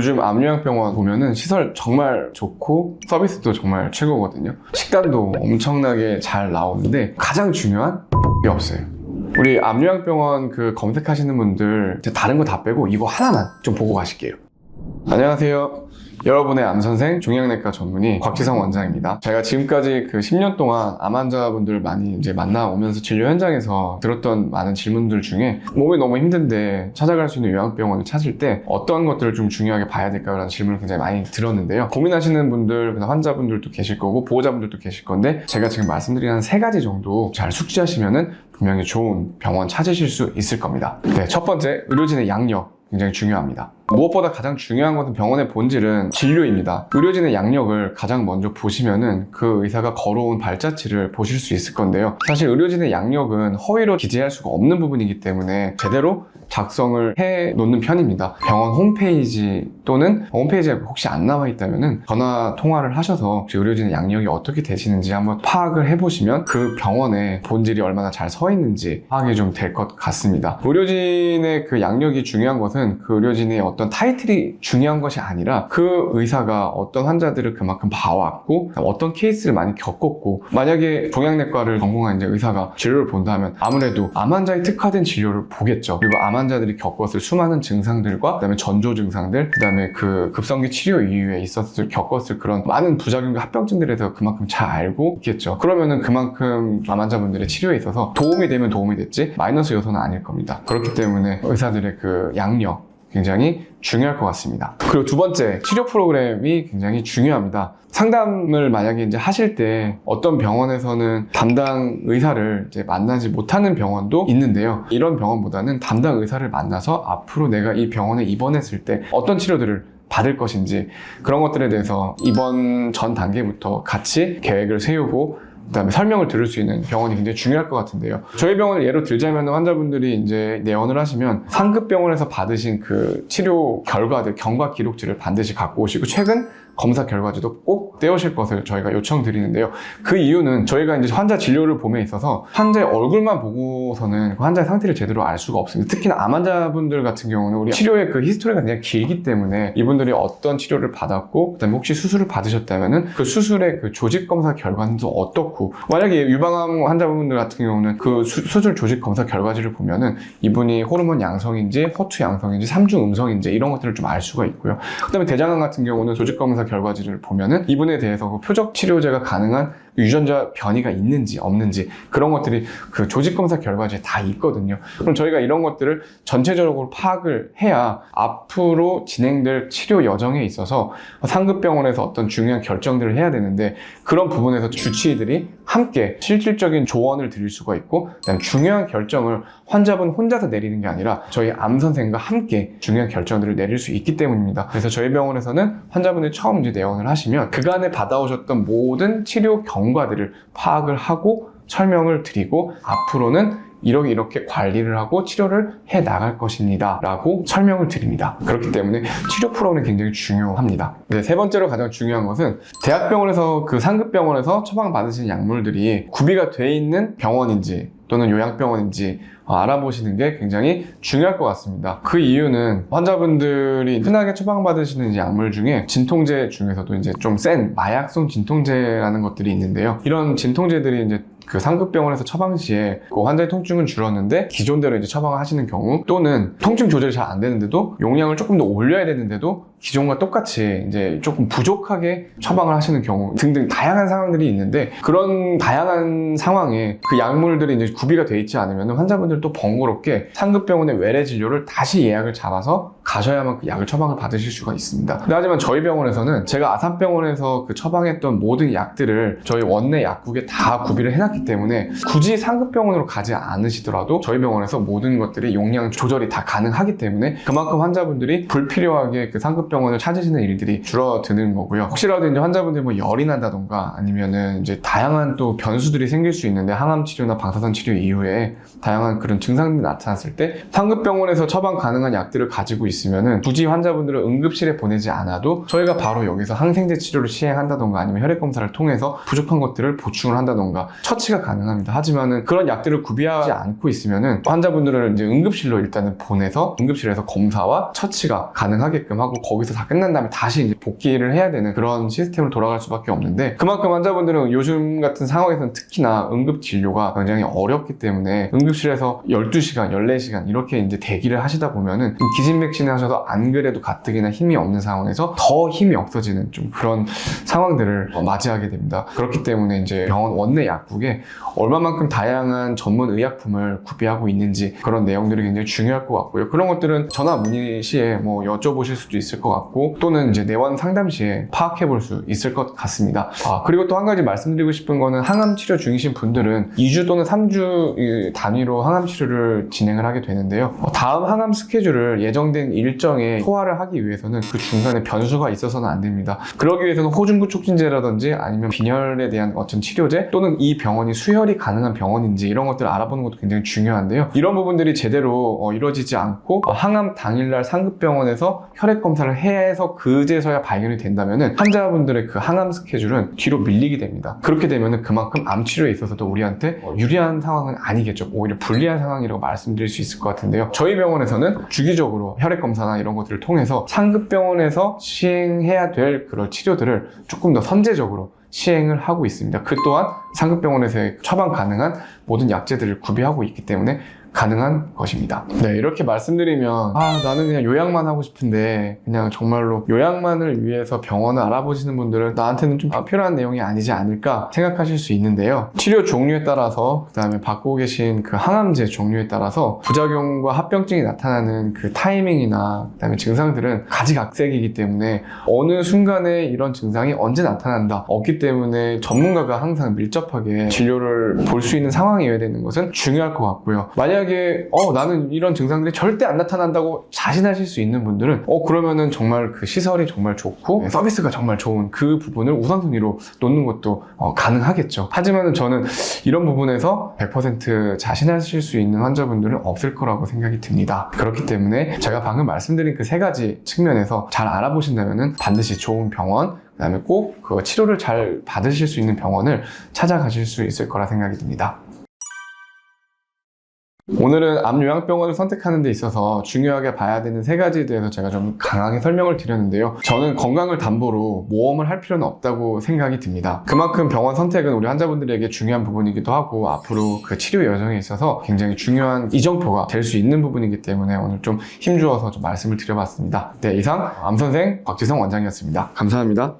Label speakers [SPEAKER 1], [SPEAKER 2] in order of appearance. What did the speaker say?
[SPEAKER 1] 요즘 암요양병원 보면은 시설 정말 좋고 서비스도 정말 최고거든요. 식단도 엄청나게 잘 나오는데 가장 중요한 게 없어요. 우리 암요양병원 그 검색하시는 분들 다른 거 다 빼고 이거 하나만 좀 보고 가실게요. 안녕하세요. 여러분의 암 선생 종양내과 전문의 곽지성 원장입니다. 제가 지금까지 그 10년 동안 암 환자분들 많이 이제 만나오면서 진료 현장에서 들었던 많은 질문들 중에 몸이 너무 힘든데 찾아갈 수 있는 요양병원을 찾을 때 어떤 것들을 좀 중요하게 봐야 될까요? 라는 질문을 굉장히 많이 들었는데요. 고민하시는 분들, 환자분들도 계실 거고 보호자분들도 계실 건데 제가 지금 말씀드린 한 세 가지 정도 잘 숙지하시면은 분명히 좋은 병원 찾으실 수 있을 겁니다. 네, 첫 번째 의료진의 양력 굉장히 중요합니다. 무엇보다 가장 중요한 것은 병원의 본질은 진료입니다. 의료진의 양력을 가장 먼저 보시면은 그 의사가 걸어온 발자취를 보실 수 있을 건데요. 사실 의료진의 양력은 허위로 기재할 수가 없는 부분이기 때문에 제대로 작성을 해 놓는 편입니다. 병원 홈페이지 또는 홈페이지에 혹시 안 나와 있다면은 전화 통화를 하셔서 의료진의 양력이 어떻게 되시는지 한번 파악을 해보시면 그 병원의 본질이 얼마나 잘 서 있는지 파악이 좀 될 것 같습니다. 의료진의 그 양력이 중요한 것은 그 의료진의 어떤 타이틀이 중요한 것이 아니라 그 의사가 어떤 환자들을 그만큼 봐왔고 어떤 케이스를 많이 겪었고 만약에 종양내과를 전공한 이제 의사가 진료를 본다면 아무래도 암 환자에 특화된 진료를 보겠죠. 그리고 암 환자들이 겪었을 수많은 증상들과 그다음에 전조 증상들, 그다음에 그 급성기 치료 이후에 있었을 겪었을 그런 많은 부작용과 합병증들에 대해서 그만큼 잘 알고 있겠죠. 그러면은 그만큼 암 환자분들의 치료에 있어서 도움이 되면 도움이 됐지 마이너스 요소는 아닐 겁니다. 그렇기 때문에 의사들의 그 양력 굉장히 중요할 것 같습니다. 그리고 두 번째, 치료 프로그램이 굉장히 중요합니다. 상담을 만약에 이제 하실 때 어떤 병원에서는 담당 의사를 이제 만나지 못하는 병원도 있는데요. 이런 병원보다는 담당 의사를 만나서 앞으로 내가 이 병원에 입원했을 때 어떤 치료들을 받을 것인지 그런 것들에 대해서 이번 전 단계부터 같이 계획을 세우고 그다음에 설명을 들을 수 있는 병원이 굉장히 중요할 것 같은데요. 저희 병원을 예로 들자면 환자분들이 이제 내원을 하시면 상급 병원에서 받으신 그 치료 결과들, 경과 기록지를 반드시 갖고 오시고 최근 검사 결과지도 꼭 떼오실 것을 저희가 요청드리는데요. 그 이유는 저희가 이제 환자 진료를 봄에 있어서 환자의 얼굴만 보고서는 그 환자의 상태를 제대로 알 수가 없습니다. 특히나 암 환자분들 같은 경우는 우리 치료의 그 히스토리가 굉장히 길기 때문에 이분들이 어떤 치료를 받았고 그다음에 혹시 수술을 받으셨다면은 그 수술의 그 조직 검사 결과는 또 어떻고 만약에 유방암 환자분들 같은 경우는 그 수, 수술 조직 검사 결과지를 보면은 이분이 호르몬 양성인지 허투 양성인지 삼중 음성인지 이런 것들을 좀 알 수가 있고요. 그다음에 대장암 같은 경우는 조직 검사 결과지를 보면은 이분에 대해서 그 표적 치료제가 가능한 유전자 변이가 있는지 없는지 그런 것들이 그 조직 검사 결과지에 다 있거든요. 그럼 저희가 이런 것들을 전체적으로 파악을 해야 앞으로 진행될 치료 여정에 있어서 상급 병원에서 어떤 중요한 결정들을 해야 되는데 그런 부분에서 주치의들이 함께 실질적인 조언을 드릴 수가 있고 그다음에 중요한 결정을 환자분 혼자서 내리는 게 아니라 저희 암 선생과 함께 중요한 결정들을 내릴 수 있기 때문입니다. 그래서 저희 병원에서는 환자분이 처음 이제 내원을 하시면 그간에 받아오셨던 모든 치료 경 과들을 파악을 하고 설명을 드리고 앞으로는 이렇게 이렇게 관리를 하고 치료를 해 나갈 것입니다. 라고 설명을 드립니다. 그렇기 때문에 치료 프로그램이 굉장히 중요합니다. 네, 세 번째로 가장 중요한 것은 대학병원에서 그 상급병원에서 처방받으신 약물들이 구비가 돼 있는 병원인지 또는 요양병원인지 어, 알아보시는 게 굉장히 중요할 것 같습니다. 그 이유는 환자분들이 흔하게 처방받으시는 약물 중에 진통제 중에서도 이제 좀 센 마약성 진통제라는 것들이 있는데요. 이런 진통제들이 이제 그 상급 병원에서 처방 시에 그 환자의 통증은 줄었는데 기존대로 이제 처방을 하시는 경우 또는 통증 조절이 잘 안 되는데도 용량을 조금 더 올려야 되는데도 기존과 똑같이 이제 조금 부족하게 처방을 하시는 경우 등등 다양한 상황들이 있는데 그런 다양한 상황에 그 약물들이 이제 구비가 돼 있지 않으면 환자분들 또 번거롭게 상급 병원의 외래 진료를 다시 예약을 잡아서 가셔야만 그 약을 처방을 받으실 수가 있습니다. 하지만 저희 병원에서는 제가 아산병원에서 그 처방했던 모든 약들을 저희 원내 약국에 다 구비를 해놨 기 때문에 굳이 상급 병원으로 가지 않으시더라도 저희 병원에서 모든 것들이 용량 조절이 다 가능하기 때문에 그만큼 환자분들이 불필요하게 그 상급 병원을 찾으시는 일들이 줄어드는 거고요. 혹시라도 이제 환자분들이 뭐 열이 난다던가 아니면은 이제 다양한 또 변수들이 생길 수 있는데 항암 치료나 방사선 치료 이후에 다양한 그런 증상들이 나타났을 때 상급 병원에서 처방 가능한 약들을 가지고 있으면은 굳이 환자분들을 응급실에 보내지 않아도 저희가 바로 여기서 항생제 치료를 시행한다던가 아니면 혈액 검사를 통해서 부족한 것들을 보충을 한다던가 첫 처치가 가능합니다. 하지만은 그런 약들을 구비하지 않고 있으면은 환자분들을 이제 응급실로 일단은 보내서 응급실에서 검사와 처치가 가능하게끔 하고 거기서 다 끝난 다음에 다시 이제 복귀를 해야 되는 그런 시스템으로 돌아갈 수밖에 없는데 그만큼 환자분들은 요즘 같은 상황에서는 특히나 응급 진료가 굉장히 어렵기 때문에 응급실에서 12시간, 14시간 이렇게 이제 대기를 하시다 보면은 좀 기진맥진을 하셔도 안 그래도 가뜩이나 힘이 없는 상황에서 더 힘이 없어지는 좀 그런 상황들을 어, 맞이하게 됩니다. 그렇기 때문에 이제 병원 원내 약국에 얼마만큼 다양한 전문 의약품을 구비하고 있는지 그런 내용들이 굉장히 중요할 것 같고요. 그런 것들은 전화 문의 시에 뭐 여쭤보실 수도 있을 것 같고 또는 이제 내원 상담 시에 파악해 볼 수 있을 것 같습니다. 아, 그리고 또 한 가지 말씀드리고 싶은 거는 항암 치료 중이신 분들은 2주 또는 3주 단위로 항암 치료를 진행을 하게 되는데요. 어, 다음 항암 스케줄을 예정된 일정에 소화를 하기 위해서는 그 중간에 변수가 있어서는 안 됩니다. 그러기 위해서는 호중구 촉진제라든지 아니면 빈혈에 대한 어떤 치료제 또는 이 병원 이 수혈이 가능한 병원인지 이런 것들을 알아보는 것도 굉장히 중요한데요. 이런 부분들이 제대로 어, 이루어지지 않고 어, 항암 당일날 상급병원에서 혈액 검사를 해서 그제서야 발견이 된다면은 환자분들의 그 항암 스케줄은 뒤로 밀리게 됩니다. 그렇게 되면은 그만큼 암 치료에 있어서도 우리한테 어, 유리한 상황은 아니겠죠. 오히려 불리한 상황이라고 말씀드릴 수 있을 것 같은데요. 저희 병원에서는 주기적으로 혈액 검사나 이런 것들을 통해서 상급병원에서 시행해야 될 그런 치료들을 조금 더 선제적으로 시행을 하고 있습니다. 그 또한 상급병원에서의 처방 가능한 모든 약제들을 구비하고 있기 때문에 가능한 것입니다. 네, 이렇게 말씀드리면, 아, 나는 그냥 요양만 하고 싶은데, 그냥 정말로 요양만을 위해서 병원을 알아보시는 분들은 나한테는 좀 필요한 내용이 아니지 않을까 생각하실 수 있는데요. 치료 종류에 따라서, 그 다음에 받고 계신 그 항암제 종류에 따라서 부작용과 합병증이 나타나는 그 타이밍이나, 그 다음에 증상들은 가지각색이기 때문에 어느 순간에 이런 증상이 언제 나타난다 없기 때문에 전문가가 항상 밀접하게 진료를 볼 수 있는 상황이어야 되는 것은 중요할 것 같고요. 만약 에 어 나는 이런 증상들이 절대 안 나타난다고 자신하실 수 있는 분들은 어 그러면은 정말 그 시설이 정말 좋고 서비스가 정말 좋은 그 부분을 우선순위로 놓는 것도 어, 가능하겠죠. 하지만은 저는 이런 부분에서 100% 자신하실 수 있는 환자분들은 없을 거라고 생각이 듭니다. 그렇기 때문에 제가 방금 말씀드린 그 세 가지 측면에서 잘 알아보신다면은 반드시 좋은 병원 그다음에 꼭 그 치료를 잘 받으실 수 있는 병원을 찾아가실 수 있을 거라 생각이 듭니다. 오늘은 암요양병원을 선택하는 데 있어서 중요하게 봐야 되는 세 가지에 대해서 제가 좀 강하게 설명을 드렸는데요. 저는 건강을 담보로 모험을 할 필요는 없다고 생각이 듭니다. 그만큼 병원 선택은 우리 환자분들에게 중요한 부분이기도 하고 앞으로 그 치료 여정에 있어서 굉장히 중요한 이정표가 될 수 있는 부분이기 때문에 오늘 좀 힘주어서 좀 말씀을 드려봤습니다. 네, 이상 암선생 곽지성 원장이었습니다. 감사합니다.